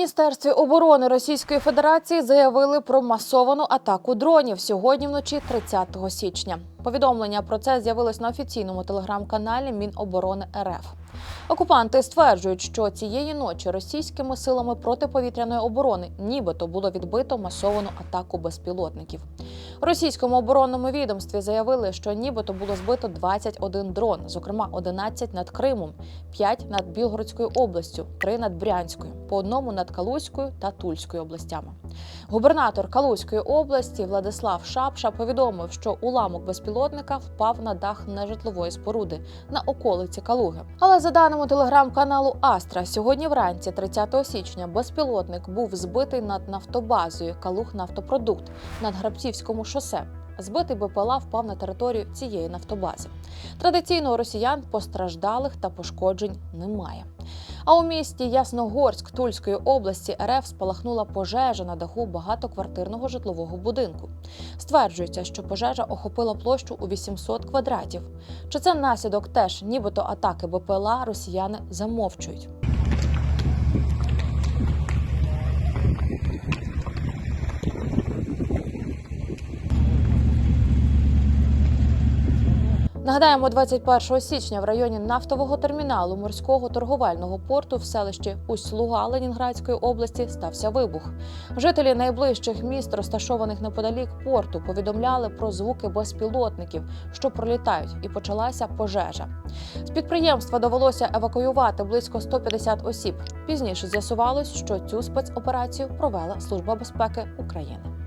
Міністерстві оборони Російської Федерації заявили про масовану атаку дронів сьогодні вночі 30 січня. Повідомлення про це з'явилось на офіційному телеграм-каналі Міноборони РФ. Окупанти стверджують, що цієї ночі російськими силами протиповітряної оборони нібито було відбито масовану атаку безпілотників. Російському оборонному відомстві заявили, що нібито було збито 21 дрон, зокрема 11 над Кримом, 5 над Білгородською областю, 3 над Брянською, по одному над Калузькою та Тульською областями. Губернатор Калузької області Владислав Шапша повідомив, що уламок безпілотника впав на дах нежитлової споруди на околиці Калуги. Але за даними телеграм-каналу Астра, сьогодні вранці, 30 січня, безпілотник був збитий над нафтобазою Калуг Нафтопродукт над Грабцівському шосе. Збитий БПЛА впав на територію цієї нафтобази. Традиційно у росіян постраждалих та пошкоджень немає. А у місті Ясногорськ Тульської області РФ спалахнула пожежа на даху багатоквартирного житлового будинку. Стверджується, що пожежа охопила площу у 800 квадратів. Чи це наслідок теж, нібито атаки БПЛА росіяни замовчують? Нагадаємо, 21 січня в районі нафтового терміналу морського торговельного порту в селищі Усть-Луга Ленінградської області стався вибух. Жителі найближчих міст, розташованих неподалік порту, повідомляли про звуки безпілотників, що пролітають, і почалася пожежа. З підприємства довелося евакуювати близько 150 осіб. Пізніше з'ясувалось, що цю спецоперацію провела Служба безпеки України.